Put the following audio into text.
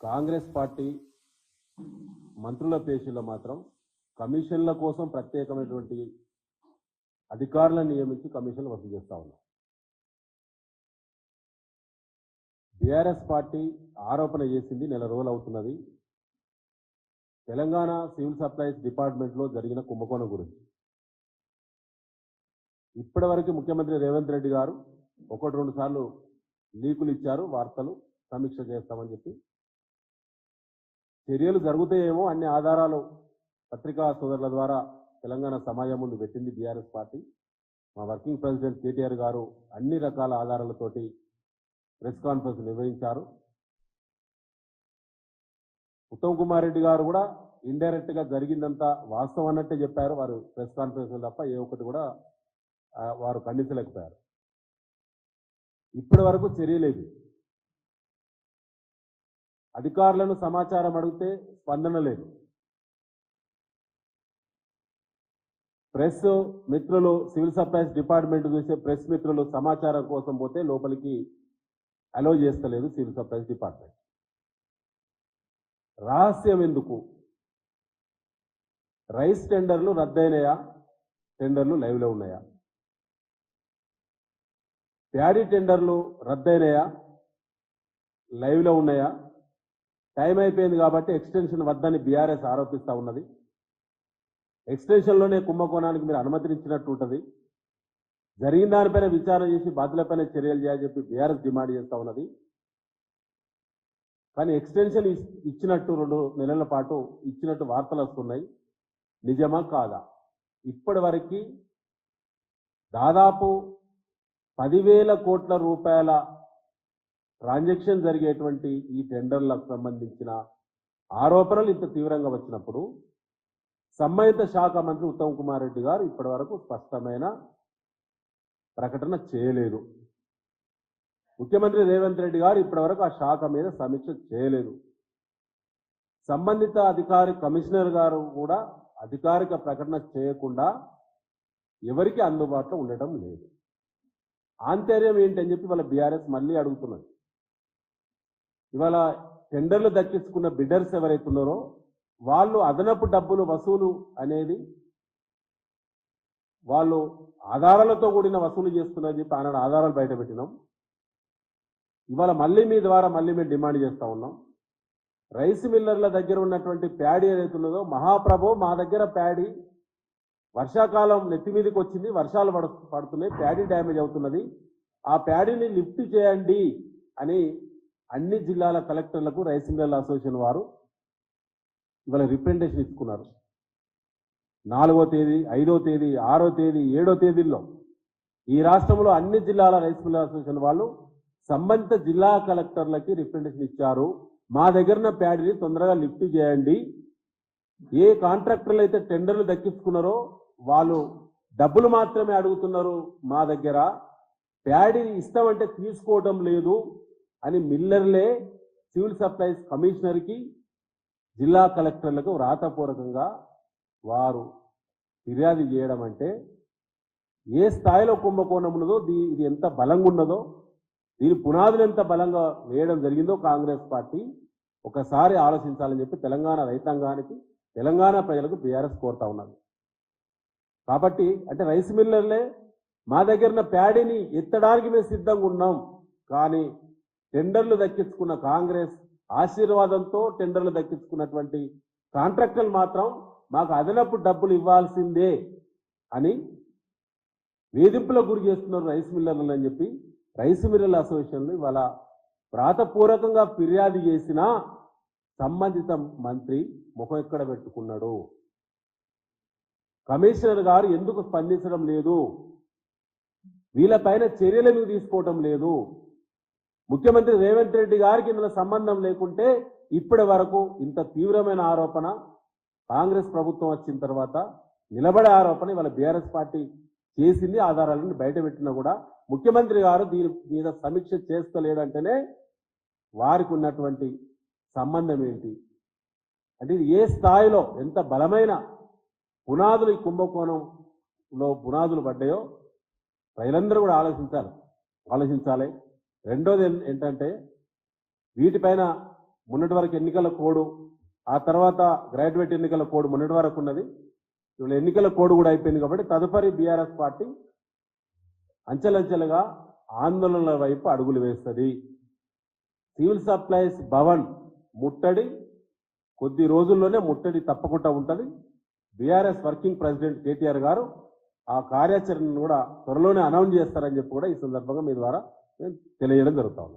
Congress party మంత్రుల పేషీలో మాత్రం కమిషన్ల కోసం ప్రత్యేకమైనటువంటి అధికారులను నియమించి కమిషన్లు వసూలు చేస్తూ ఉన్నారు బీఆర్ఎస్ పార్టీ ఆరోపణ చేసింది నెల రోజులు అవుతున్నది. తెలంగాణ సివిల్ సప్లైస్ డిపార్ట్మెంట్లో జరిగిన కుంభకోణం గురించి. ఇప్పటివరకు ముఖ్యమంత్రి రేవంత్ రెడ్డి గారు ఒకటి రెండు సార్లు లీకులు ఇచ్చారు వార్తలు సమీక్ష చేస్తామని చెప్పి. చర్యలు జరుగుతాయేమో అన్ని ఆధారాలు పత్రికా సోదరుల ద్వారా తెలంగాణ సమాజం ముందు పెట్టింది బీఆర్ఎస్ పార్టీ. మా వర్కింగ్ ప్రెసిడెంట్ కేటీఆర్ గారు అన్ని రకాల ఆధారాలతోటి ప్రెస్ కాన్ఫరెన్స్ నిర్వహించారు. ఉత్తమ్ కుమార్ రెడ్డి గారు కూడా ఇండైరెక్ట్గా జరిగిందంతా వాస్తవం అన్నట్టే చెప్పారు. వారు ప్రెస్ కాన్ఫరెన్స్ తప్ప ఏ ఒక్కటి కూడా వారు ఖండించలేకపోయారు. ఇప్పటి వరకు చర్య లేదు. అధికారులను సమాచారం అడిగితే స్పందన లేదు. ప్రెస్ మిత్రులు సివిల్ సప్లైస్ డిపార్ట్మెంట్ చూసే ప్రెస్ మిత్రులు సమాచారం కోసం పోతే లోపలికి అలో చేస్తలేదు సివిల్ సప్లైస్ డిపార్ట్మెంట్. రహస్యం ఎందుకు? రైస్ టెండర్లు రద్దయినాయా? టెండర్లు లైవ్లో ఉన్నాయా? ప్యాడీ టెండర్లు రద్దయినాయా? లైవ్లో ఉన్నాయా? టైం అయిపోయింది కాబట్టి ఎక్స్టెన్షన్ వద్దని బీఆర్ఎస్ ఆరోపిస్తూ ఉన్నది. ఎక్స్టెన్షన్లోనే కుంభకోణానికి మీరు అనుమతినిచ్చినట్టు ఉంటుంది. జరిగిన దానిపైన విచారణ చేసి బాధ్యులపైన చర్యలు చేయాలని చెప్పి బీఆర్ఎస్ డిమాండ్ చేస్తూ ఉన్నది. కానీ ఎక్స్టెన్షన్ ఇచ్చినట్టు రెండు నెలల పాటు ఇచ్చినట్టు వార్తలు వస్తున్నాయి. నిజమా కాదా? ఇప్పటి వరకు దాదాపు పదివేల కోట్ల రూపాయల ట్రాన్సాక్షన్ జరిగేటువంటి ఈ టెండర్లకు సంబంధించిన ఆరోపణలు ఇంత తీవ్రంగా వచ్చినప్పుడు సంబంధిత శాఖ మంత్రి ఉత్తమ్ కుమార్ రెడ్డి గారు ఇప్పటి వరకు స్పష్టమైన ప్రకటన చేయలేదు. ముఖ్యమంత్రి రేవంత్ రెడ్డి గారు ఇప్పటివరకు ఆ శాఖ మీద సమీక్ష చేయలేదు. సంబంధిత అధికారి కమిషనర్ గారు కూడా అధికారిక ప్రకటన చేయకుండా ఎవరికి అందుబాటులో ఉండటం లేదు. ఆంతర్యం ఏంటని చెప్పి వాళ్ళ బీఆర్ఎస్ మళ్ళీ అడుగుతున్నది. ఇవాళ టెండర్లు దక్కించుకున్న బిడ్డర్స్ ఎవరైతే ఉన్నారో వాళ్ళు అదనపు డబ్బులు వసూలు అనేది వాళ్ళు ఆధారాలతో కూడిన వసూలు చేస్తున్నారని చెప్పి ఆనాడు ఆధారాలు బయట పెట్టినాం. ఇవాళ మళ్ళీ మీ ద్వారా మళ్ళీ మేము డిమాండ్ చేస్తూ ఉన్నాం. రైస్ మిల్లర్ల దగ్గర ఉన్నటువంటి ప్యాడీ ఏదైతే ఉన్నదో మహాప్రభు మా దగ్గర ప్యాడీ వర్షాకాలం నెత్తి మీదకి వచ్చింది వర్షాలు పడు పడుతున్నాయి ప్యాడీ డ్యామేజ్ అవుతున్నది. ఆ ప్యాడీని లిఫ్ట్ చేయండి అని అన్ని జిల్లాల కలెక్టర్లకు రైస్ మిల్లర్ల అసోసియేషన్ వారు ఇవాళ రిప్రజెంటేషన్ ఇచ్చుకున్నారు. నాలుగో తేదీ ఐదో తేదీ ఆరో తేదీ ఏడో తేదీల్లో ఈ రాష్ట్రంలో అన్ని జిల్లాల రైస్ మిల్లర్ అసోసియేషన్ వాళ్ళు సంబంధిత జిల్లా కలెక్టర్లకి రిప్రజెంటేషన్ ఇచ్చారు. మా దగ్గరన్న ప్యాడీని తొందరగా లిఫ్ట్ చేయండి. ఏ కాంట్రాక్టర్లు అయితే టెండర్లు దక్కించుకున్నారో వాళ్ళు డబ్బులు మాత్రమే అడుగుతున్నారు మా దగ్గర. ప్యాడీని ఇస్తామంటే తీసుకోవడం లేదు. అని మిల్లర్లే సివిల్ సప్లైస్ కమిషనర్కి జిల్లా కలెక్టర్లకు వ్రాతపూర్వకంగా వారు ఫిర్యాదు చేయడం అంటే ఏ స్థాయిలో కుంభకోణం ఉన్నదో దీ ఇది ఎంత బలంగా ఉన్నదో దీని పునాదులు ఎంత బలంగా వేయడం జరిగిందో కాంగ్రెస్ పార్టీ ఒకసారి ఆలోచించాలని చెప్పి తెలంగాణ రైతాంగానికి తెలంగాణ ప్రజలకు బీఆర్ఎస్ కోరుతా ఉన్నది. కాబట్టి అంటే రైస్ మిల్లర్లే మా దగ్గర ప్యాడీని ఎత్తడానికి మేము సిద్ధంగా ఉన్నాం కానీ టెండర్లు దక్కించుకున్న కాంగ్రెస్ ఆశీర్వాదంతో టెండర్లు దక్కించుకున్నటువంటి కాంట్రాక్టర్లు మాత్రం మాకు అదనపు డబ్బులు ఇవ్వాల్సిందే అని వేధింపులకు గురి చేస్తున్నారు రైస్ మిల్లర్లు అని చెప్పి రైస్ మిల్లర్ల అసోసియేషన్లు ఇవాళ వ్రాతపూర్వకంగా ఫిర్యాదు చేసినా సంబంధిత మంత్రి ముఖం ఎక్కడ పెట్టుకున్నాడు? కమిషనర్ గారు ఎందుకు స్పందించడం లేదు? వీళ్ళపైన చర్యలు తీసుకోవటం లేదు? ముఖ్యమంత్రి రేవంత్ రెడ్డి గారికి ఇందులో సంబంధం లేకుంటే ఇప్పటి వరకు ఇంత తీవ్రమైన ఆరోపణ కాంగ్రెస్ ప్రభుత్వం వచ్చిన తర్వాత నిలబడే ఆరోపణ ఇవాళ బీఆర్ఎస్ పార్టీ చేసింది ఆధారాలను బయటపెట్టినా కూడా ముఖ్యమంత్రి గారు దీని మీద సమీక్ష చేస్తలేడంటేనే వారికి ఉన్నటువంటి సంబంధం ఏంటి? అంటే ఏ స్థాయిలో ఎంత బలమైన పునాదులు ఈ కుంభకోణంలో పునాదులు పడ్డాయో ప్రజలందరూ కూడా ఆలోచించాలి ఆలోచించాలి. రెండోది ఏంటంటే వీటిపైన మొన్నటి వరకు ఎన్నికల కోడ్ ఆ తర్వాత గ్రాడ్యుయేట్ ఎన్నికల కోడ్ మొన్నటి వరకు ఉన్నది. ఇవాళ ఎన్నికల కోడ్ కూడా అయిపోయింది కాబట్టి తదుపరి బీఆర్ఎస్ పార్టీ అంచెలంచెలుగా ఆందోళనల వైపు అడుగులు వేస్తుంది. సివిల్ సప్లైస్ భవన్ ముట్టడి కొద్ది రోజుల్లోనే ముట్టడి తప్పకుండా ఉంటుంది. బీఆర్ఎస్ వర్కింగ్ ప్రెసిడెంట్ కేటీఆర్ గారు ఆ కార్యాచరణను కూడా త్వరలోనే అనౌన్స్ చేస్తారని చెప్పి కూడా ఈ సందర్భంగా మీ ద్వారా తెలియజేయడం జరుగుతా ఉంది.